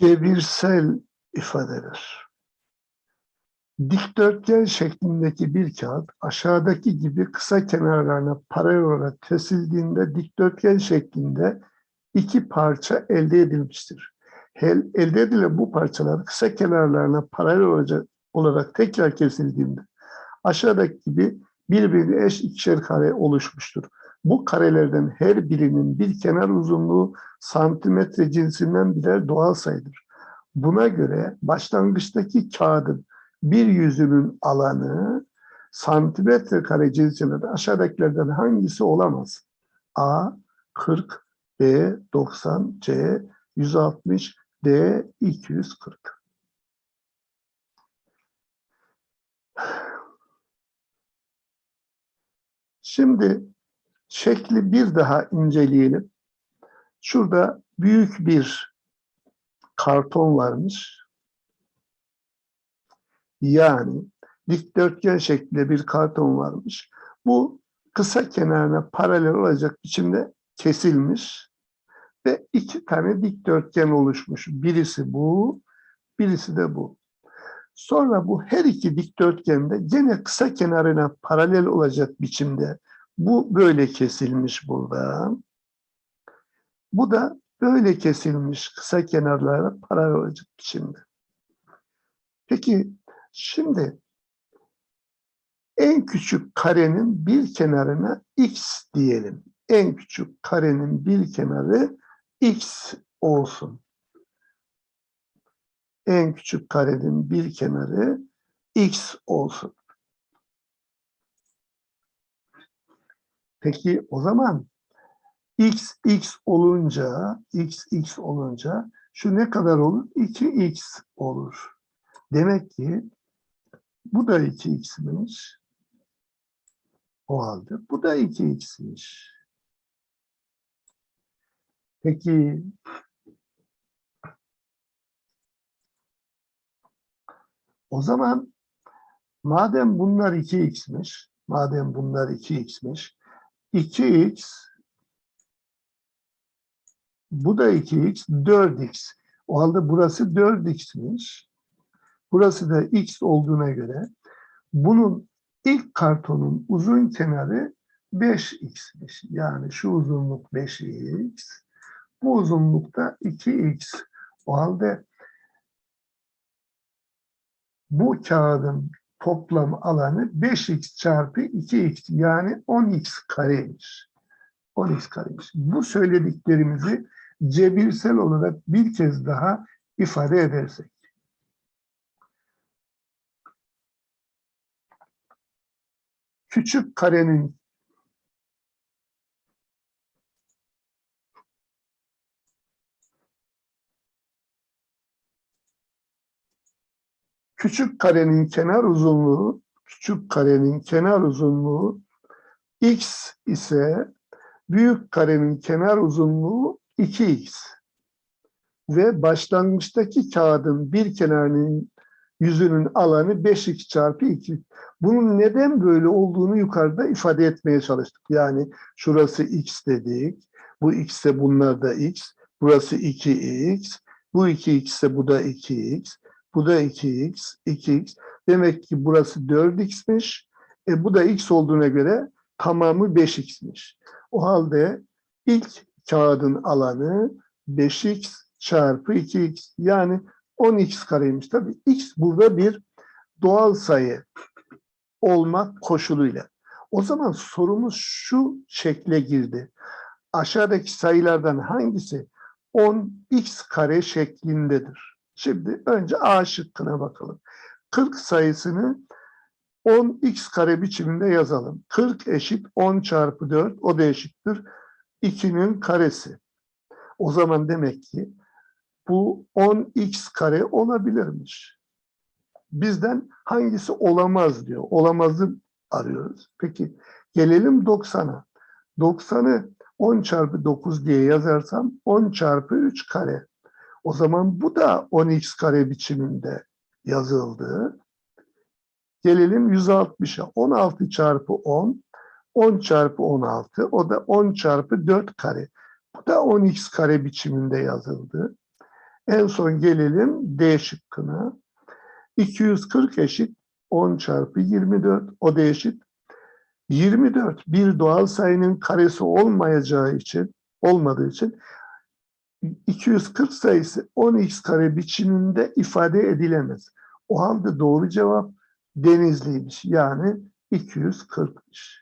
cebirsel ifadeler. Dikdörtgen şeklindeki bir kağıt aşağıdaki gibi kısa kenarlarına paralel olarak kesildiğinde dikdörtgen şeklinde iki parça elde edilmiştir. Elde edilen bu parçalar kısa kenarlarına paralel olacak, olarak tekrar kesildiğinde aşağıdaki gibi birbirine eş ikişer kare oluşmuştur. Bu karelerden her birinin bir kenar uzunluğu santimetre cinsinden birer doğal sayıdır. Buna göre başlangıçtaki kağıdın bir yüzünün alanı santimetre kare cinsinden aşağıdakilerden hangisi olamaz? A 40, B 90, C 160, D 240. Şimdi şekli bir daha inceleyelim. Şurada büyük bir karton varmış. Yani dikdörtgen şeklinde bir karton varmış. Bu kısa kenarına paralel olacak biçimde kesilmiş ve iki tane dikdörtgen oluşmuş. Birisi bu, birisi de bu. Sonra bu her iki dikdörtgende gene kısa kenarına paralel olacak biçimde bu böyle kesilmiş burada. Bu da böyle kesilmiş kısa kenarlara paralel biçimde. Peki şimdi en küçük karenin bir kenarına x diyelim. En küçük karenin bir kenarı x olsun. En küçük karenin bir kenarı x olsun. Peki o zaman x x olunca x x olunca şu ne kadar olur? 2x olur. Demek ki bu da 2x'miş. O halde bu da 2x'miş. Peki o zaman madem bunlar 2x'miş, madem bunlar 2x'miş, 2x bu da 2x, 4x. O halde burası 4x'miş. Burası da x olduğuna göre bunun ilk kartonun uzun kenarı 5x'miş. Yani şu uzunluk 5x, bu uzunluk da 2x. O halde bu kağıdın toplam alanı 5x çarpı 2x yani 10x kareymiş. 10x kareymiş. Bu söylediklerimizi cebirsel olarak bir kez daha ifade edersek. Küçük karenin küçük karenin kenar uzunluğu küçük karenin kenar uzunluğu x ise büyük karenin kenar uzunluğu 2x ve başlangıçtaki kağıdın bir kenarının yüzünün alanı 5x çarpı 2. Bunun neden böyle olduğunu yukarıda ifade etmeye çalıştık. Yani şurası x dedik, bu x ise bunlar da x, burası 2x, bu 2x ise bu da 2x, bu da 2x, 2x. Demek ki burası 4x'miş. E bu da x olduğuna göre tamamı 5x'miş. O halde ilk kağıdın alanı 5x çarpı 2x yani 10x kareymiş. Tabii x burada bir doğal sayı olmak koşuluyla. O zaman sorumuz şu şekle girdi. Aşağıdaki sayılardan hangisi 10x kare şeklindedir? Şimdi önce A şıkkına bakalım. 40 sayısını 10x kare biçiminde yazalım. 40 eşit 10 çarpı 4 o da eşittir 2'nin karesi. O zaman demek ki bu 10x kare olabilirmiş. Bizden hangisi olamaz diyor. Olamazı arıyoruz. Peki gelelim 90'a. 90'ı 10 çarpı 9 diye yazarsam 10 çarpı 3 kare. O zaman bu da 10x kare biçiminde yazıldı. Gelelim 160'a. 16 çarpı 10, 10 çarpı 16, o da 10 çarpı 4 kare. Bu da 10x kare biçiminde yazıldı. En son gelelim D şıkkına. 240 eşit 10 çarpı 24 o da eşit. 24 bir doğal sayının karesi olmayacağı için olmadığı için 240 sayısı 10x kare biçiminde ifade edilemez. O halde doğru cevap Denizli'ymiş. Yani 240'mış.